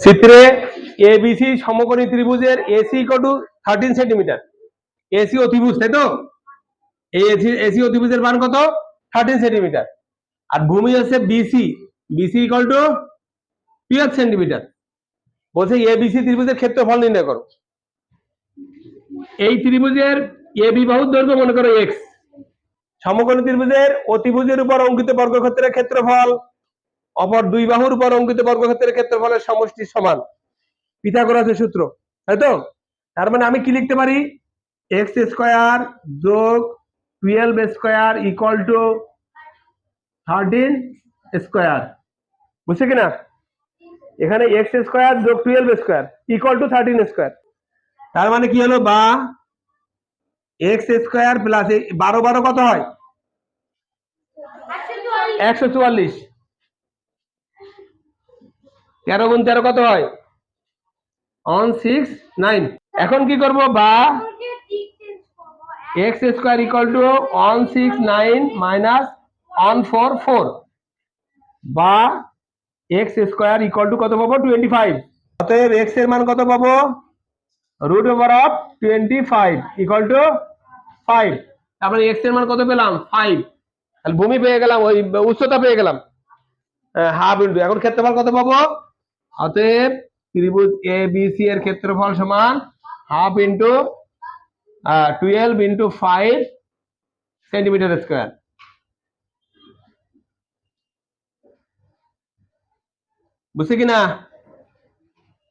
চিত্রে এবিসি সমকোণী ত্রিভুজের A C to thirteen centimetre A C অতিভুজ, তাই তো? এই এসি এসি অতিভুজের মান কত? থার্টিন সেন্টিমিটার আর ভূমি হচ্ছে B C B C equal to twelve centimetre বলছে এবিসি ত্রিভুজের ক্ষেত্রফল নির্ণয় করো। এই ত্রিভুজের এ বি বাহুর দৈর্ঘ্য মনে করো এক্স সমকোণী ত্রিভুজের অতিভুজের উপর অঙ্কিত বর্গক্ষেত্রের ক্ষেত্রফল অপর দুই বাহুর উপর অঙ্কিত বর্গক্ষেত্রের ক্ষেত্রফলের সমষ্টি সমান। পিথাগোরাসের সূত্র তাই তো তার মানে আমি কি লিখতে পারি? এক্স স্কোয়ার যোগ twelve square equal to thirteen square বুঝছে কিনা? এখানে এক্স স্কোয়ার যোগ twelve square equal to thirteen square তার মানে কি হলো? বা এক্স স্কোয়ার প্লাস বারো বারো কত হয়? একশো চুয়াল্লিশ। তেরো গুণ তেরো কত হয়? অন সিক্স নাইন এখন কি করব? বা x square equal to one six nine minus one four four বা এক্স স্কোয়ার ইকুয়াল টু কত পাবো? টোয়েন্টি ফাইভ অতএব এক্সের মান কত পাবো? Root over of twenty five equal to five তারপরে এক্সের মান কত পেলাম? ফাইভ তাহলে ভূমি পেয়ে গেলাম, ওই উচ্চতা পেয়ে গেলাম। হ্যাঁ হাফ ইন্টু এখন ক্ষেত্রফল কত পাবো? অতএব ত্রিভুজ এ বি সি এর ক্ষেত্রফল সমান half into twelve into five centimetre square বুঝছে কিনা?